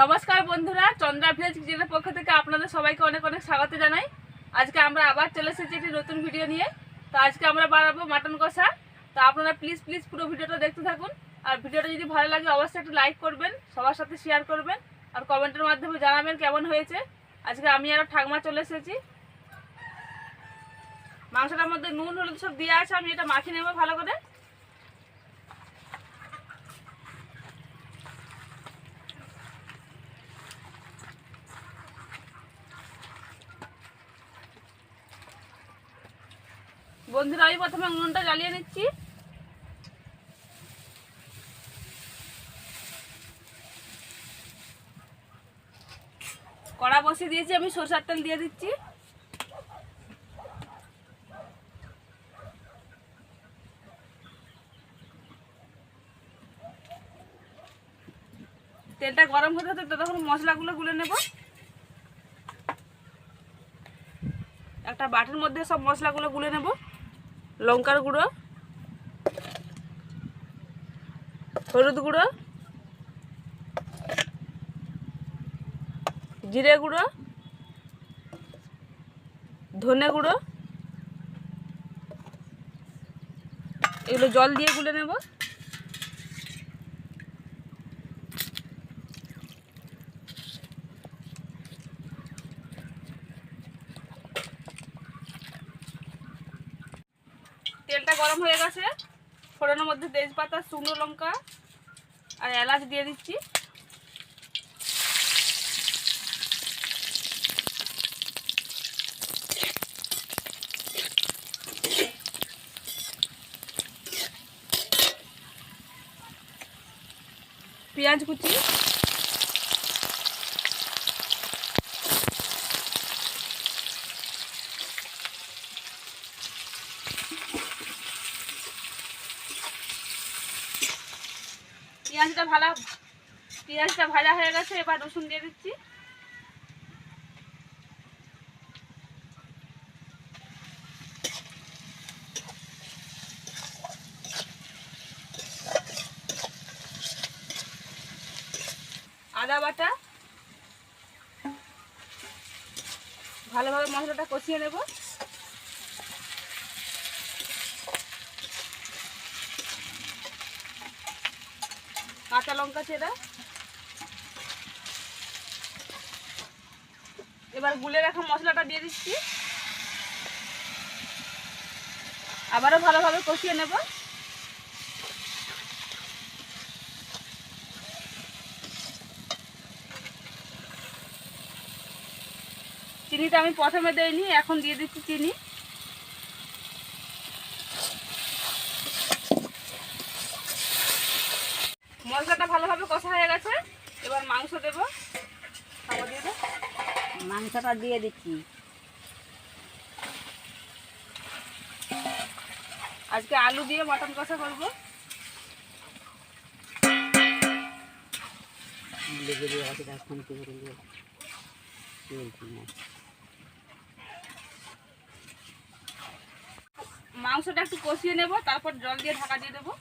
নমস্কার বন্ধুরা, চন্দ্রা ভিলেজ কিচেনের পক্ষ থেকে আপনাদের সবাইকে অনেক অনেক স্বাগত জানাই। আজকে আমরা আবার চলে এসেছি একটি নতুন ভিডিও নিয়ে। তো আজকে আমরা বানাবো মাটন কষা। তো আপনারা প্লিজ প্লিজ পুরো ভিডিওটা দেখতে থাকুন। আর ভিডিওটা যদি ভালো লাগে, অবশ্যই একটু লাইক করবেন, সবার সাথে শেয়ার করবেন। আর কমেন্টের মাধ্যমে জানাবেন কেমন হয়েছে। আজকে আমি আর ঠাকমা চলে এসেছি। মাংসটার মধ্যে নুন, হলুদ সব দিয়ে আছে, আমি এটা মাখিয়ে নেব ভালো করে। বন্ধুরা, আমি প্রথমে উনুনটা জ্বালিয়ে নিচ্ছি। কড়া বসিয়ে দিয়েছি, আমি সরষার তেল দিয়ে দিচ্ছি। তেলটা গরম হতে হতে তখন মশলাগুলো গুলে নেব। একটা বাটির মধ্যে সব মশলাগুলো গুলে নেব। লঙ্কার গুঁড়ো হলুদ গুঁড়ো জিরে গুঁড়ো ধনে গুঁড়ো এগুলো জল দিয়ে গুলে নেব। গরম হয়ে গেছে। ফোড়নের মধ্যে তেজপাতা শুকনো লঙ্কা আর এলাচ দিয়ে দিচ্ছি। পেঁয়াজ কুচি পেঁয়াজটা ভালো, পেঁয়াজটা ভাজা হয়ে গেছে, এবার রসুন দিয়ে দিচ্ছি। আদা বাটা, ভালোভাবে মশলাটা কষিয়ে নেব। কাঁচা লঙ্কা চেরা। এবার গুলে রাখা মশলাটা দিয়ে দিচ্ছি। আবারও ভালোভাবে কষিয়ে নেব। চিনিটা আমি প্রথমে দেইনি, এখন দিয়ে দিচ্ছি চিনি মশলাটা ভালোভাবে কষা হয়ে গেছে এবার মাংস দেবো খাবার দিয়ে দেবো মাংসটা দিয়ে দিচ্ছি। আজকে আলু দিয়ে মটন কষা করব। মাংসটা একটু কষিয়ে নেব, তারপর জল দিয়ে ঢাকা দিয়ে দেবো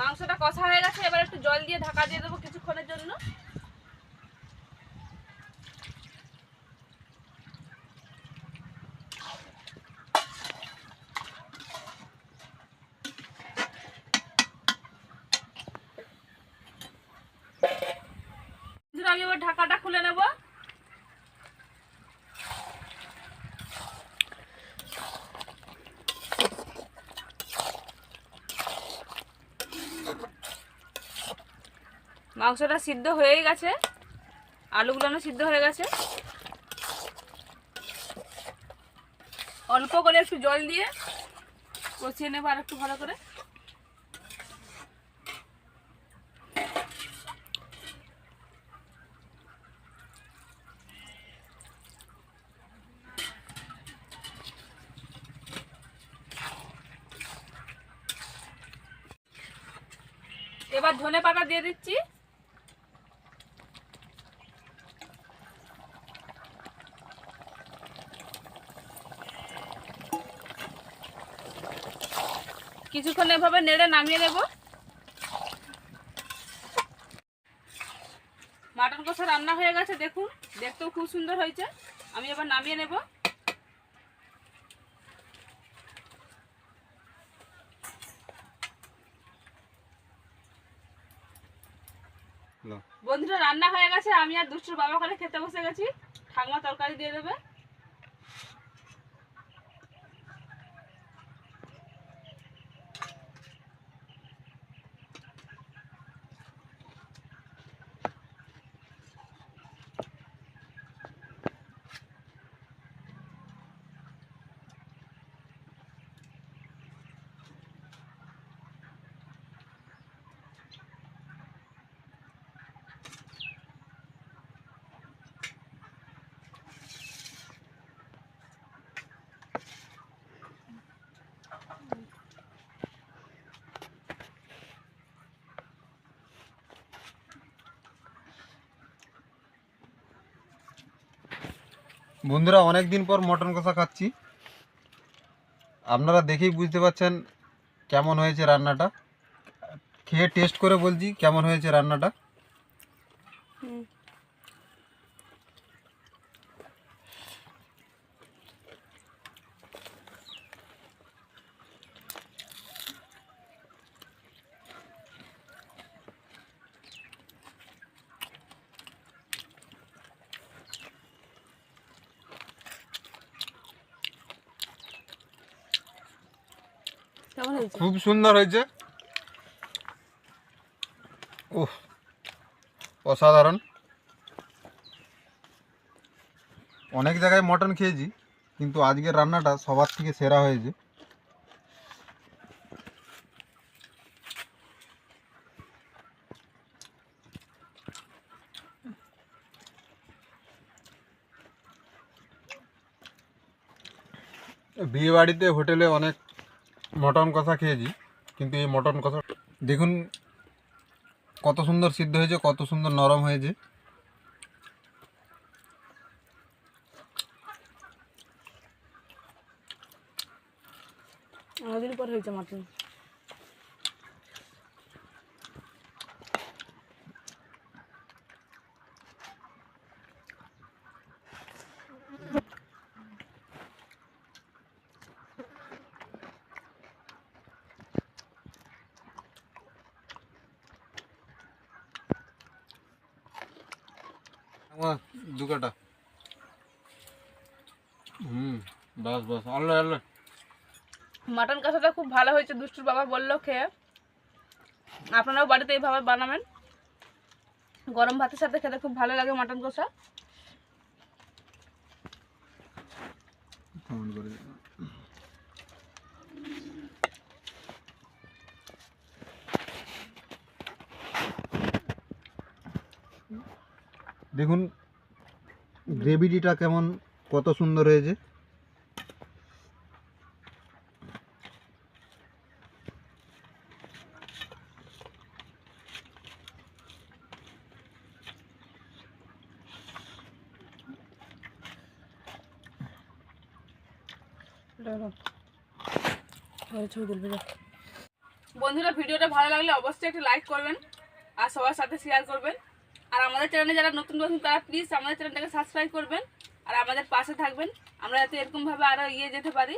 মাংসটা কষা হয়ে গেছে এবার একটু জল দিয়ে ঢাকা দিয়ে দেবো কিছুক্ষণের জন্য বন্ধুরা, আমি এবার ঢাকাটা খুলে নেব মাংসটা সিদ্ধ হয়েই গেছে। আলুগুলো সিদ্ধ হয়ে গেছে। অল্প করে একটু জল দিয়ে কষিয়ে নেব আর একটু ভালো করে। এবার ধনে পাতা দিয়ে দিচ্ছি। কিছুক্ষণ এভাবে নেড়ে নামিয়ে নেব। মাটন কষা রান্না হয়ে গেছে দেখুন। দেখতেও খুব সুন্দর হয়েছে। আমি এবার নামিয়ে নেব। বন্ধুরা রান্না হয়ে গেছে। আমি আর দুষ্টুর বাবা করে খেতে বসে গেছি। ঠাকমা তরকারি দিয়ে দেবে। বন্ধুরা অনেক দিন পর মটন কষা খাচ্ছি। আপনারা দেখেই বুঝতে পারছেন কেমন হয়েছে রান্নাটা। খেয়ে টেস্ট করে বলছি কেমন হয়েছে রান্নাটা। খুব সুন্দর হয়েছে। ওহ অসাধারণ। অনেক জায়গায় মটন খেয়েছি, কিন্তু আজকের রান্নাটা সবার থেকে সেরা হয়েছে। বিয়ে বাড়িতে হোটেলে অনেক মটন কষা খেয়েছি, কিন্তু এই মটন কষা দেখুন কত সুন্দর সিদ্ধ হয়েছে, কত সুন্দর নরম হয়েছে। হয়েছে মাটন। দু কাটা হুম বাস বাস। মাটন কষাটা খুব ভালো হয়েছে দুষ্টুর বাবা বলল খেয়ে। আপনারাও বাড়িতে এইভাবে বানাবেন। গরম ভাতের সাথে খেতে খুব ভালো লাগে মাটন কষা। দেখুন গ্রেভিটিটা কেমন, কত সুন্দর হয়েছে। বন্ধুরা, ভিডিওটা ভালো লাগলে অবশ্যই একটি লাইক করবেন আর সবার সাথে শেয়ার করবেন। আর আমাদের চ্যানেলে যারা নতুন নতুন তারা প্লিজ আমাদের চ্যানেলটাকে সাবস্ক্রাইব করবেন, আর আমাদের পাশে থাকবেন। আমরা যাতে এরকমভাবে আরও এগিয়ে যেতে পারি।